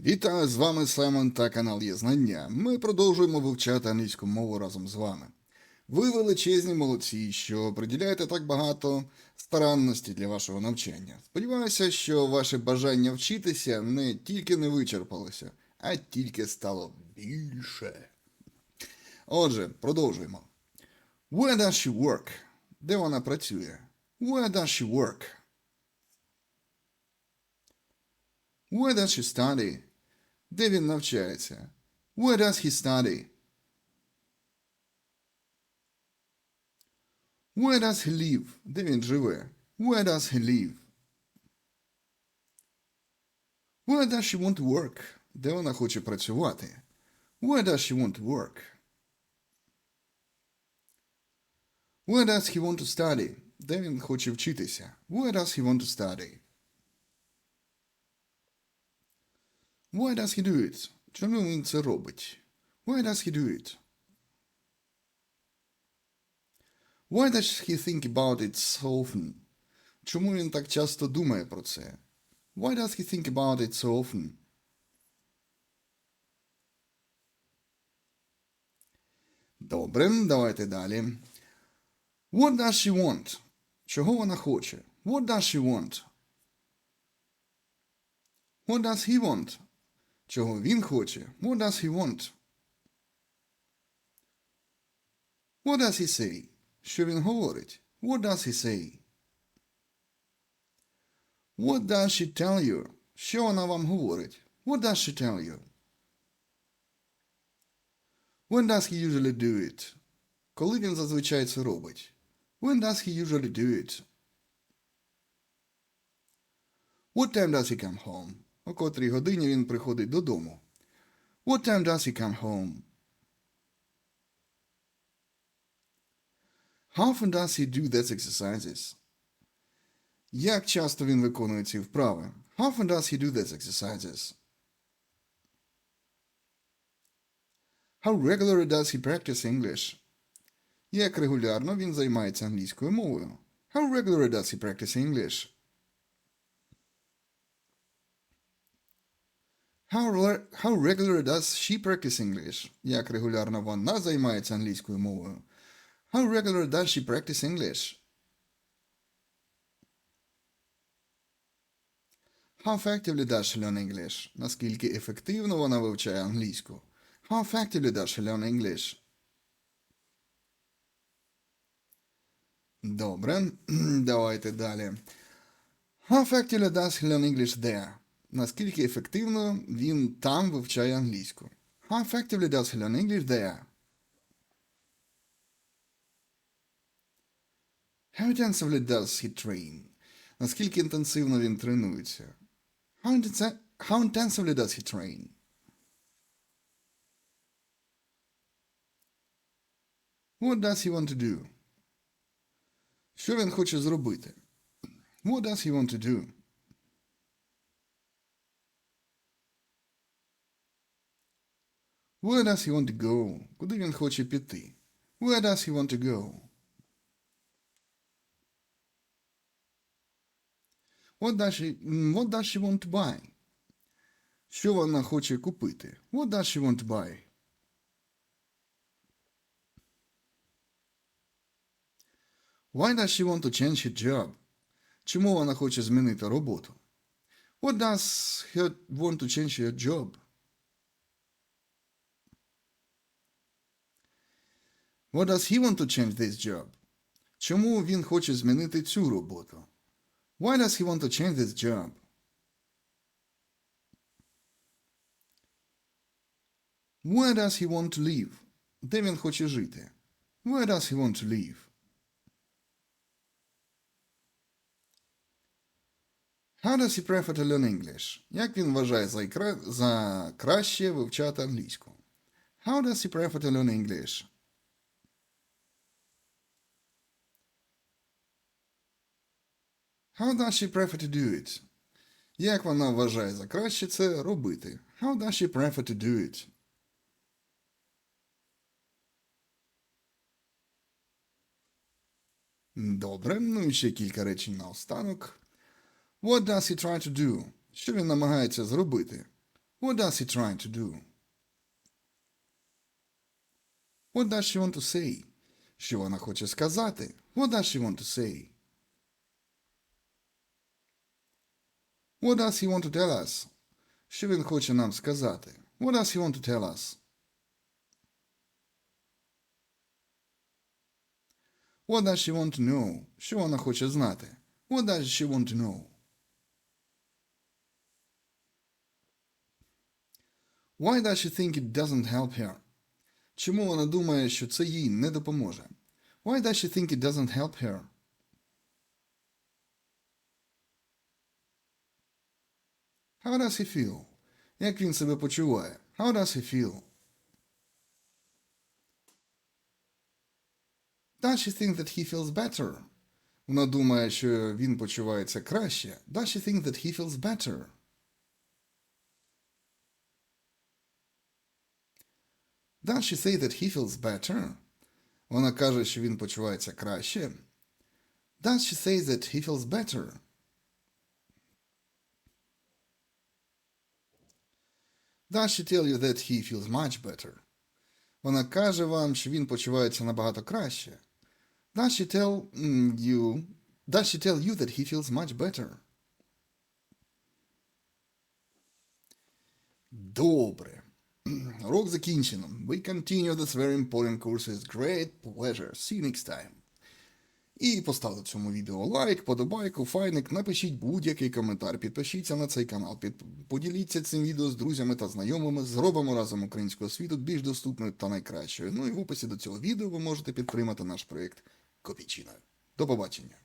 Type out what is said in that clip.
Вітаю з вами Семен та канал Є Знання. Ми продовжуємо вивчати англійську мову разом з вами. Ви величезні молодці, що приділяєте так багато старанності для вашого навчання. Сподіваюся, що ваше бажання вчитися не тільки не вичерпалося, а тільки стало більше. Отже, продовжуємо. Where does she work? Де вона працює? Where does she work? Where does she study? Де він навчається? Where does he study? Where does he live? Де він живе? Where does he live? Where does she want to work? Де вона хоче працювати? Where does she want to work? Where does he want to study? Де він хоче вчитися? Where does he want to study? Why does he do it? Чому він це робить? Why does he do it? Why does he think about it so often? Чому він так часто думає про це? Why does he think about it so often? Добре, давайте далі. What does she want? Чого вона хоче? What does she want? What does he want? Чого він хоче? What does he want? What does he say? Що він говорить? What does he say? What does she tell you? Що вона вам говорить? What does she tell you? When does he usually do it? Коли він зазвичай це робить? When does he usually do it? What time does he come home? О котрій годині він приходить додому. What time does he come home? How often does he do these exercises? Як часто він виконує ці вправи? How often does he do these exercises? How regularly does he practice English? Як регулярно він займається англійською мовою? How regularly does he practice English? How, re- how regular does she practice English? Як регулярно вона займається англійською мовою? How regular does she practice English? How effectively does she learn English? Наскільки ефективно вона вивчає англійську? How effectively does she learn English? Добре, давайте далі. How effectively does he learn English there? Наскільки ефективно він там вивчає англійську? How effectively does he learn English there? How intensively does he train? Наскільки інтенсивно він тренується? How, intense- how intensively does he train? What does he want to do? Що він хоче зробити? What does he want to do? Where does he want to go? Куди він хоче піти? Where does he want to go? What does she, м, what does she want to buy? Що вона хоче купити? What does she want to buy? Why does she want to change her job? Чому вона хоче змінити роботу? What does her want to change her job? What does he want to change this job? Чому він хоче змінити цю роботу? Why does he want to change this job? Where does he want to live? Де він хоче жити? Where does he want to live? How does he prefer to learn English? Як він вважає за, за краще вивчати англійську? How does he prefer to learn English? How does she prefer to do it? Як вона вважає за краще це робити? How does she prefer to do it? Добре, ну і ще кілька речень наостанок. What does he try to do? Що він намагається зробити? What does he try to do? What does she want to say? Що вона хоче сказати? What does she want to say? What does he want to tell us? Що він хоче нам сказати? What does he want to tell us? What does she want to know? Що вона хоче знати? What does she want to know? Why does she think it doesn't help her? Чому вона думає, що це їй не допоможе? Why does she think it doesn't help her? How does he feel? Як він себе почуває? How does he feel? Does she think that he feels better? Вона думає, що він почувається краще. Does she think that he feels better? Does she say that he feels better? Вона каже, що він почувається краще. Does she say that he feels better? Does she tell you that he feels much better? Вона каже вам, що він почувається набагато краще. Does she tell mm, you Does she tell you that he feels much better? Добре. Урок закінчено. We continue this very important course with great pleasure. See you next time. І поставте цьому відео лайк, подобайку, файник, напишіть будь-який коментар, підпишіться на цей канал, під... поділіться цим відео з друзями та знайомими, зробимо разом українську освіту більш доступною та найкращою. Ну і в описі до цього відео ви можете підтримати наш проєкт Копійчиною. До побачення.